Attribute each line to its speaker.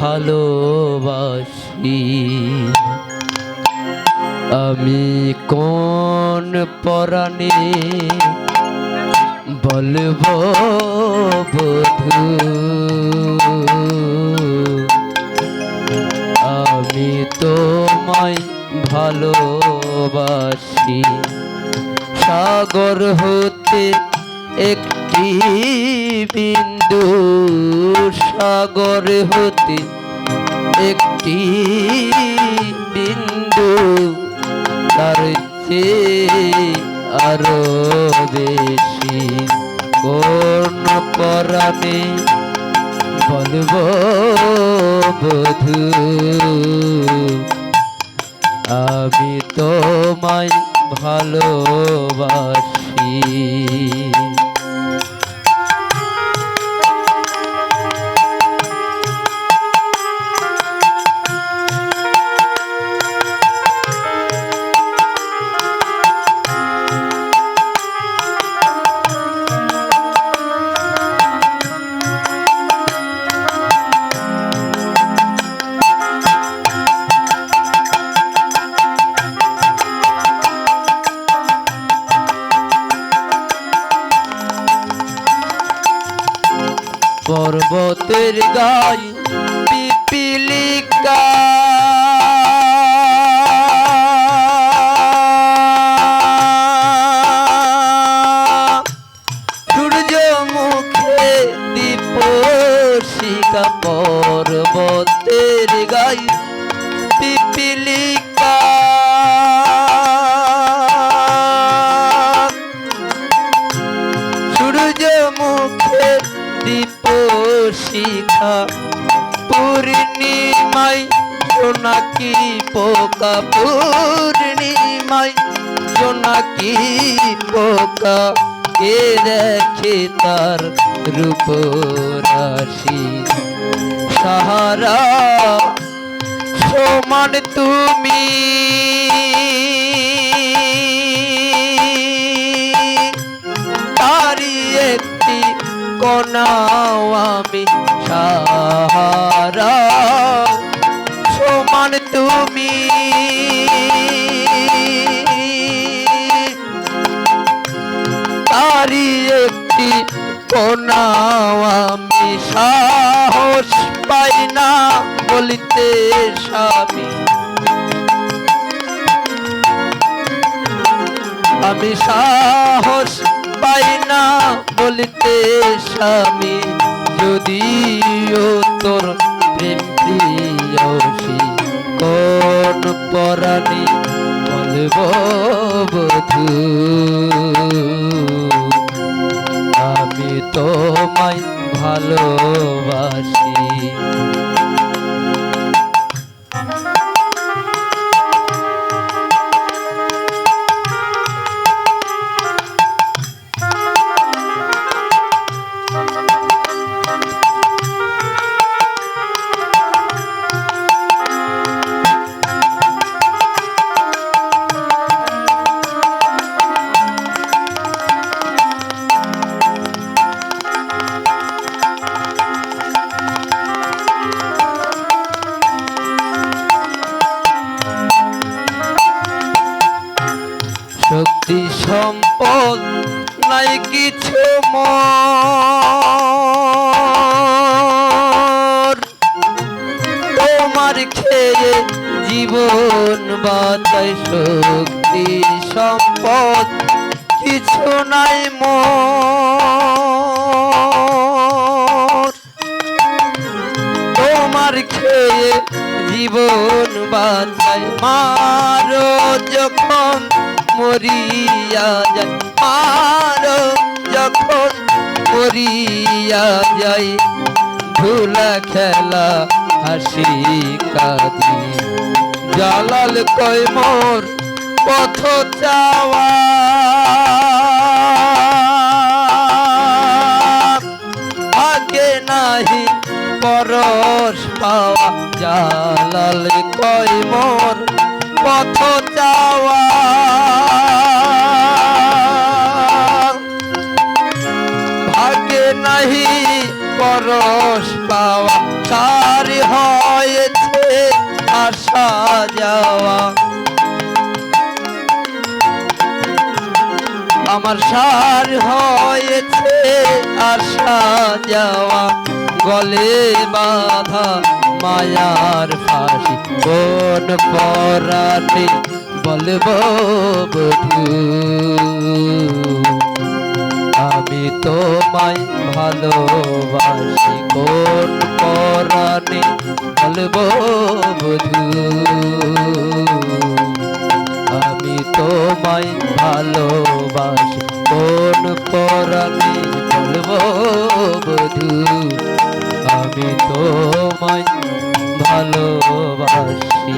Speaker 1: ভালোবাসি। আমি কোন পরাণে বলব বধু? আমি তোমায় ভালোবাসি। সাগর হতে একটি বিন্দু সাগর হতে একটি বিন্দু তার চেয়ে আরও বেশি কোন পরাণে বলব বধু। আমি তোমায় ভালোবাসি। পর্বতের গায়ে পিপিলিকা। সূর্য মুখে দীপ শিকা পর্বতের গায়ে শিখা। পূর্ণিমাই জোনাকি পোকা? পূর্ণিমাই জোনাকি পোকা? কে দেখে তার রূপ রাশি সাহারা, সমান তুমি। কণাও আমি সমান তুমি। তারি একটি কণাও আমি। সাহস পাই না বলিতে স্বামী। আমি সাহস পাই না বলিতে স্বামী, যদিও তোর প্রেম প্রিয়সী কোন পরাণী বলব বধু? আমি তোমায় ভালোবাসি। সম্পদ নাই কিছু মোর। তোমার খেয়ে জীবন বাঁচাই শক্তি, সম্পদ কিছু নাই মোর। তোমার খেয়ে জীবন বাঁচাই মারো যখন মরিয়া যায় মারো যখন মরিয়া যাই, ধুলা খেলা হাসি কাঁদি। জালাল কয়, মোর পথ চাওয়া। আগে নাহি পরশ পাওয়া। জালাল কয়, মোর পথ চাওয়া ভাগ্যে নাহি পরশ পাওয়া, তারি আসা যাওয়া। আমার সার হয়েছে আসা যাওয়া, গলে বাধা মায়ার ফাঁসি কোন পরাতে বলব বধু আমি তোমায় ভালোবাসি, কোন পরাণে বলব বধু আমি তোমায় ভালোবাসি, কোন পরাণে বলব বধু আমি তোমায় ভালোবাসি।